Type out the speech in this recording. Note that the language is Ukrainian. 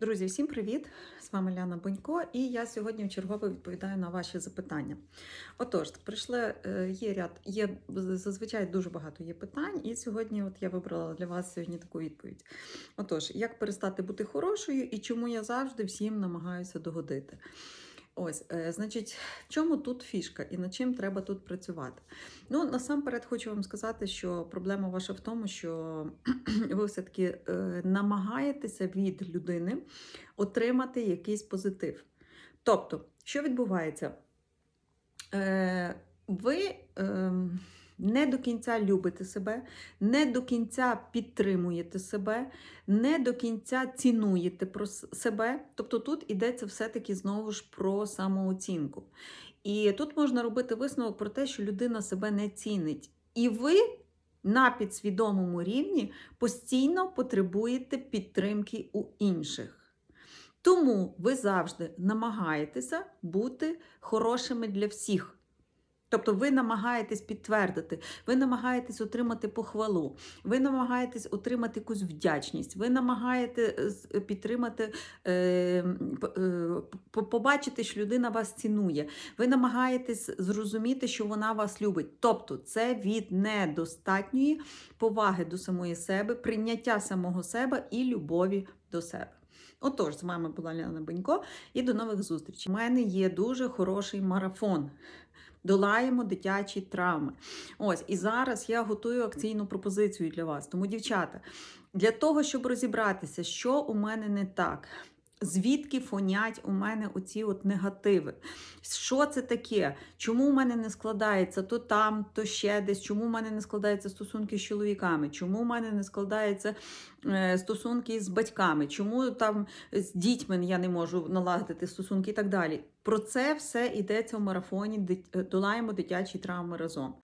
Друзі, всім привіт! З вами Ляна Бонько, і я сьогодні чергово відповідаю на ваші запитання. Отож, прийшли е, є ряд, є зазвичай дуже багато є питань, і сьогодні от я вибрала для вас сьогодні таку відповідь. Отож, як перестати бути хорошою і чому я завжди всім намагаюся догодити? Ось, е, значить, в чому тут фішка і над чим треба тут працювати? Ну, насамперед хочу вам сказати, що проблема ваша в тому, що ви все-таки е, намагаєтеся від людини отримати якийсь позитив. Тобто, що відбувається? Е, ви е, не до кінця любите себе, не до кінця підтримуєте себе, не до кінця цінуєте про себе. Тобто тут йдеться все-таки знову ж про самооцінку. І тут можна робити висновок про те, що людина себе не цінить. І ви на підсвідомому рівні постійно потребуєте підтримки у інших. Тому ви завжди намагаєтеся бути хорошими для всіх. Тобто ви намагаєтесь підтвердити, ви намагаєтесь отримати похвалу, ви намагаєтесь отримати якусь вдячність, ви намагаєтесь підтримати, е, п- е, побачити, що людина вас цінує. Ви намагаєтесь зрозуміти, що вона вас любить. Тобто, це від недостатньої поваги до самої себе, прийняття самого себе і любові до себе. Отож, з вами була Ляна Бенько і до нових зустрічей. У мене є дуже хороший марафон. Долаємо дитячі травми. Ось, і зараз я готую акційну пропозицію для вас. Тому, дівчата, для того, щоб розібратися, що у мене не так, звідки фонять у мене оці от негативи. Що це таке? Чому у мене не складається то там, то ще десь? Чому у мене не складаються стосунки з чоловіками? Чому у мене не складаються е, стосунки з батьками? Чому там з дітьми я не можу налагодити стосунки і так далі? Про це все йдеться в марафоні «Дит- Долаємо дитячі травми разом.